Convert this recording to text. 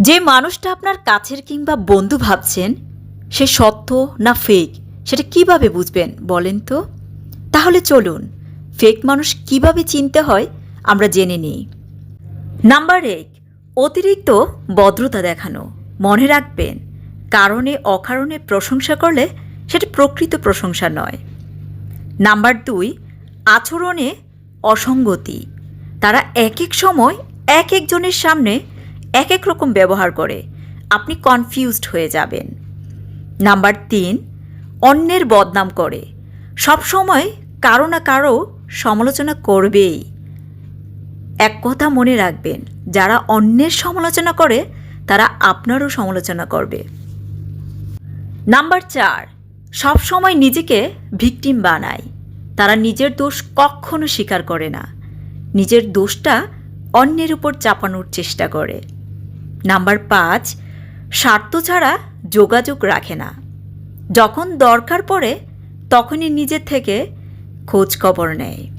যে মানুষটা আপনার কাছের কিংবা বন্ধু ভাবছেন, সে সত্য না ফেক সেটা কীভাবে বুঝবেন বলেন তো? তাহলে চলুন ফেক মানুষ কীভাবে চিনতে হয় আমরা জেনে নিই। নাম্বার এক, অতিরিক্ত ভদ্রতা দেখানো। মনে রাখবেন, কারণে অকারণে প্রশংসা করলে সেটা প্রকৃত প্রশংসা নয়। নাম্বার দুই, আচরণে অসঙ্গতি। তারা এক এক সময় এক একজনের সামনে এক এক রকম ব্যবহার করে আপনি কনফিউজড হয়ে যাবেন। নাম্বার তিন, অন্যের বদনাম করে। সব সময় কারও না কারও সমালোচনা করবেই। এক কথা মনে রাখবেন, যারা অন্যের সমালোচনা করে, তারা আপনারও সমালোচনা করবে। নাম্বার চার, সব সময় নিজেকে ভিকটিম বানায়। তারা নিজের দোষ কখনো স্বীকার করে না। নিজের দোষটা অন্যের উপর চাপানোর চেষ্টা করে। নাম্বার পাঁচ, স্বার্থ ছাড়া যোগাযোগ রাখে না। যখন দরকার পড়ে, তখনই নিজের থেকে খোঁজ খবর নেয়।